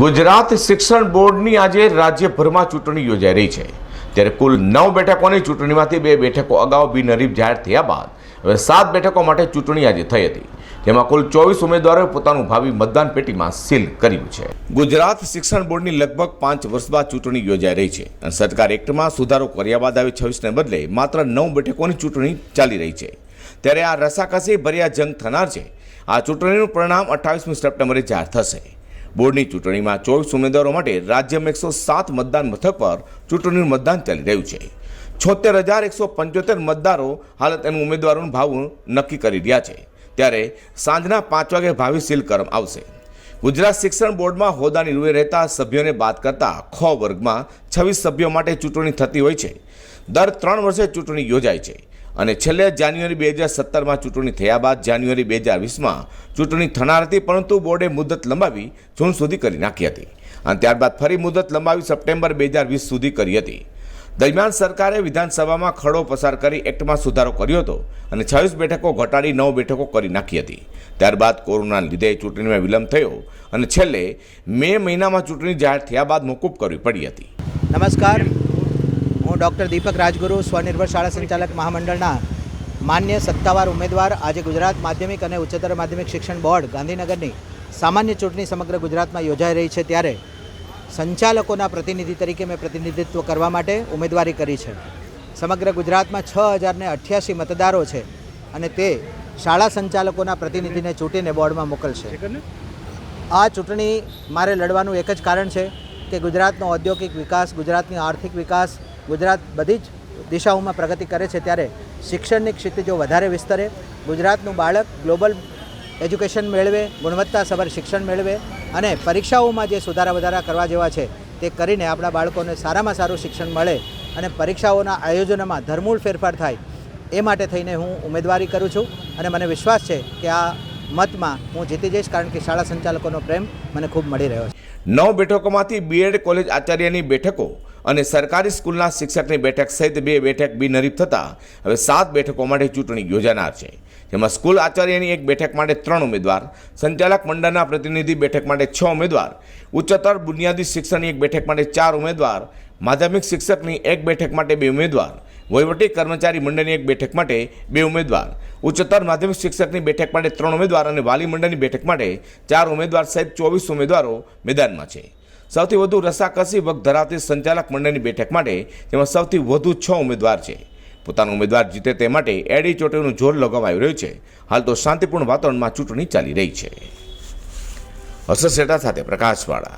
ગુજરાત શિક્ષણ બોર્ડની આજે રાજ્યભરમાં ચૂંટણી યોજાઈ રહી છે. ત્યારે કુલ નવ બેઠકોની ચૂંટણીમાંથી બે બેઠકો અગાઉ બિનહરીફ જાહેર થયા બાદ હવે સાત બેઠકો માટે ચૂંટણી આજે થઈ હતી. જેમાં કુલ ચોવીસ ઉમેદવારોએ પોતાનું ભાવિ મતદાન પેટીમાં સીલ કર્યું છે. ગુજરાત શિક્ષણ બોર્ડની લગભગ પાંચ વર્ષ બાદ ચૂંટણી યોજાઈ રહી છે અને સરકાર એક્ટમાં સુધારો કર્યા બાદ આવી છવ્વીસને બદલે માત્ર નવ બેઠકોની ચૂંટણી ચાલી રહી છે. ત્યારે આ રસાકસી ભર્યા જંગ થનાર છે. આ ચૂંટણીનું પરિણામ અઠ્ઠાવીસમી સપ્ટેમ્બરે જાહેર થશે. બોર્ડની ચૂંટણીમાં ચોવીસ ઉમેદવારો માટે રાજ્યમાં એકસો સાત મતદાન મથક પર ચૂંટણીનું મતદાન ચાલી રહ્યું છે. છોતેર હજાર એકસો પંચોતેર મતદારો હાલ તેનું ઉમેદવારોનું ભાવ નક્કી કરી રહ્યા છે. ત્યારે સાંજના પાંચ વાગે ભાવિ સીલ કરવામાં આવશે. ગુજરાત શિક્ષણ બોર્ડમાં હોદાની રૂએ રહેતા સભ્યોને બાદ કરતા ખ વર્ગમાં છવ્વીસ સભ્યો માટે ચૂંટણી થતી હોય છે. દર ત્રણ વર્ષે ચૂંટણી યોજાય છે. અને છેલ્લે જાન્યુઆરી બે હજાર સત્તરમાં ચૂંટણી થયા બાદ જાન્યુઆરી બે હજાર વીસમાં ચૂંટણી થનાર હતી, પરંતુ બોર્ડે મુદત લંબાવી જૂન સુધી કરી નાખી હતી. અને ત્યારબાદ ફરી મુદત લંબાવી સપ્ટેમ્બર બે હજાર વીસ સુધી કરી હતી. દરમિયાન સરકારે વિધાનસભામાં ખરડો પસાર કરી એક્ટમાં સુધારો કર્યો હતો અને છવ્વીસ બેઠકો ઘટાડી નવ બેઠકો કરી નાખી હતી. ત્યારબાદ કોરોનાને લીધે ચૂંટણીમાં વિલંબ થયો અને છેલ્લે મે મહિનામાં ચૂંટણી જાહેર થયા બાદ મોકૂફ કરવી પડી હતી. નમસ્કાર. હું ડૉક્ટર દીપક રાજગુરુ, સ્વનિર્ભર શાળા સંચાલક મહામંડળના માન્ય સત્તાવાર ઉમેદવાર, આજે ગુજરાત માધ્યમિક અને ઉચ્ચતર માધ્યમિક શિક્ષણ બોર્ડ ગાંધીનગરની સામાન્ય ચૂંટણી સમગ્ર ગુજરાતમાં યોજાઈ રહી છે. ત્યારે સંચાલકોના પ્રતિનિધિ તરીકે મેં પ્રતિનિધિત્વ કરવા માટે ઉમેદવારી કરી છે. સમગ્ર ગુજરાતમાં છ હજારને અઠ્યાસી મતદારો છે અને તે શાળા સંચાલકોના પ્રતિનિધિને ચૂંટીને બોર્ડમાં મોકલશે. આ ચૂંટણી મારે લડવાનું એક જ કારણ છે કે ગુજરાતનો ઔદ્યોગિક વિકાસ, ગુજરાતની આર્થિક વિકાસ ગુજરાત બધી જ દિશાઓમાં પ્રગતિ કરે છે ત્યારે શિક્ષણની ક્ષિતિજો વધારે વિસ્તરે, ગુજરાતનું બાળક ગ્લોબલ એજ્યુકેશન મેળવે, ગુણવત્તાસભર શિક્ષણ મેળવે અને પરીક્ષાઓમાં જે સુધારા વધારા કરવા જેવા છે તે કરીને આપણા બાળકોને સારામાં સારું શિક્ષણ મળે અને પરીક્ષાઓના આયોજનમાં ધરમૂળ ફેરફાર થાય, એ માટે થઈને હું ઉમેદવારી કરું છું અને મને વિશ્વાસ છે કે આ મતમાં હું જીતી જઈશ કારણ કે શાળા સંચાલકોનો પ્રેમ મને ખૂબ મળી રહ્યો છે. નવ બેઠકોમાંથી બીએડ કોલેજ આચાર્યની બેઠકો અને સરકારી સ્કૂલના શિક્ષકની બેઠક સહિત બે બેઠક બિનહરીફ થતાં હવે સાત બેઠકો માટે ચૂંટણી યોજાનાર છે. જેમાં સ્કૂલ આચાર્યની એક બેઠક માટે ત્રણ ઉમેદવાર, સંચાલક મંડળના પ્રતિનિધિ બેઠક માટે છ ઉમેદવાર, ઉચ્ચતર બુનિયાદી શિક્ષણની એક બેઠક માટે ચાર ઉમેદવાર, માધ્યમિક શિક્ષકની એક બેઠક માટે બે ઉમેદવાર, વહીવટી કર્મચારી મંડળની એક બેઠક માટે બે ઉમેદવાર, ઉચ્ચતર માધ્યમિક શિક્ષકની બેઠક માટે ત્રણ ઉમેદવાર અને વાલી મંડળની બેઠક માટે ચાર ઉમેદવાર સહિત ચોવીસ ઉમેદવારો મેદાનમાં છે. સૌથી વધુ રસાકસી વગ ધરાવતી સંચાલક મંડળની બેઠક માટે તેમાં સૌથી વધુ છ ઉમેદવાર છે. પોતાનો ઉમેદવાર જીતે તે માટે એડી ચોટીનું જોર લગાવવામાં આવી રહ્યું છે. હાલ તો શાંતિપૂર્ણ વાતાવરણમાં ચૂંટણી ચાલી રહી છે. હર્ષદ શેઠા સાથે પ્રકાશવાળા.